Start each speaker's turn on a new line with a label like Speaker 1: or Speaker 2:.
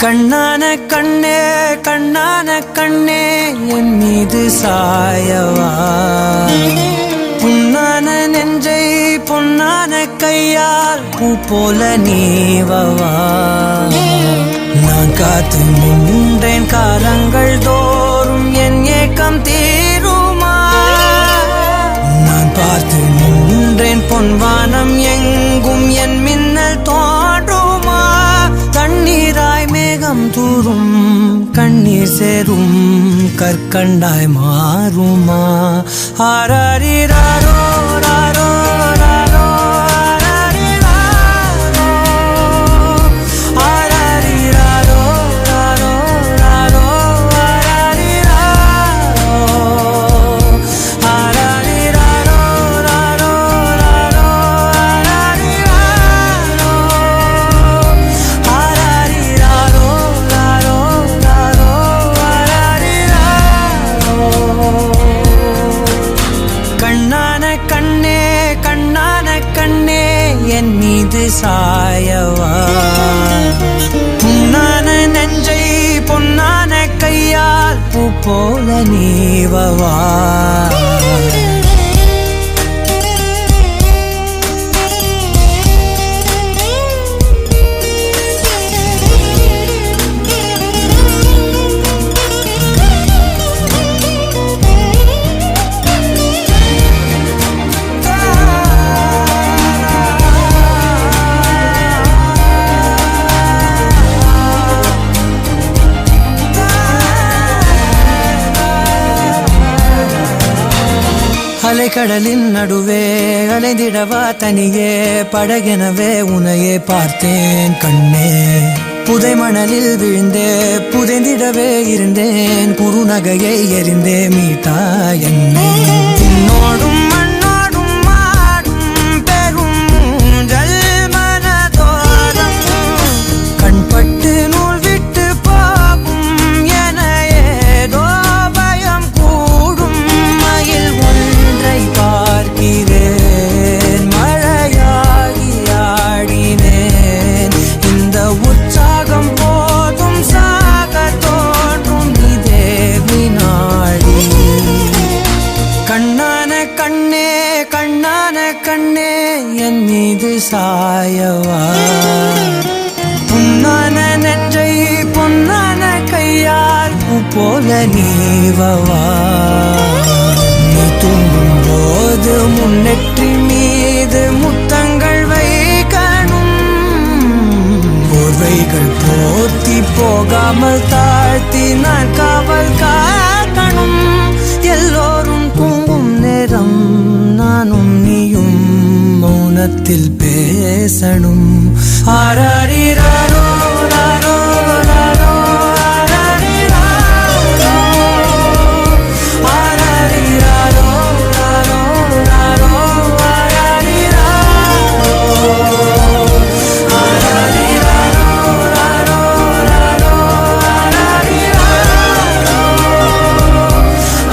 Speaker 1: கண்ணான கண்ணே கண்ணான கண்ணே என் மீது சாயவா? புண்ணான நெஞ்சை பொன்னான கையால் பூ போல நீவவா? நான் காத்து நின்றேன் காலங்கள் தோறும் என் ஏக்கம் தீருமா? நான் பார்த்து நின்றேன் பொன்வானம் எங்கும் என் மேகம் தூரும் கண்ணீர் சேரும் கற்கண்டாய் மாறுமா? ஆராரிரா கையால் அலைக்கடலின் நடுவே அலைந்திடவா தனியே படகெனவே உனையே பார்த்தேன் கண்ணே. புதை மணலில் விழுந்தே புதைந்திடவே இருந்தேன் குறுநகையை எரிந்தே மீட்டா என்னோடும் என் மீது சாயவா? புண்ணான நெற்றை பொன்னான கையால் போல நீவவா? நீ தூங்கும் போது முன்னெற்றி மீது முத்தங்கள் வைக்கணும். போர்வைகள் போர்த்தி போகாமல் தாழ்த்தி நான் காவல் காக்கணும். எல்லோரும் தூங்கும் நேரம் நானும் மௌனத்தில் பேசணும். ஆராரிராரோ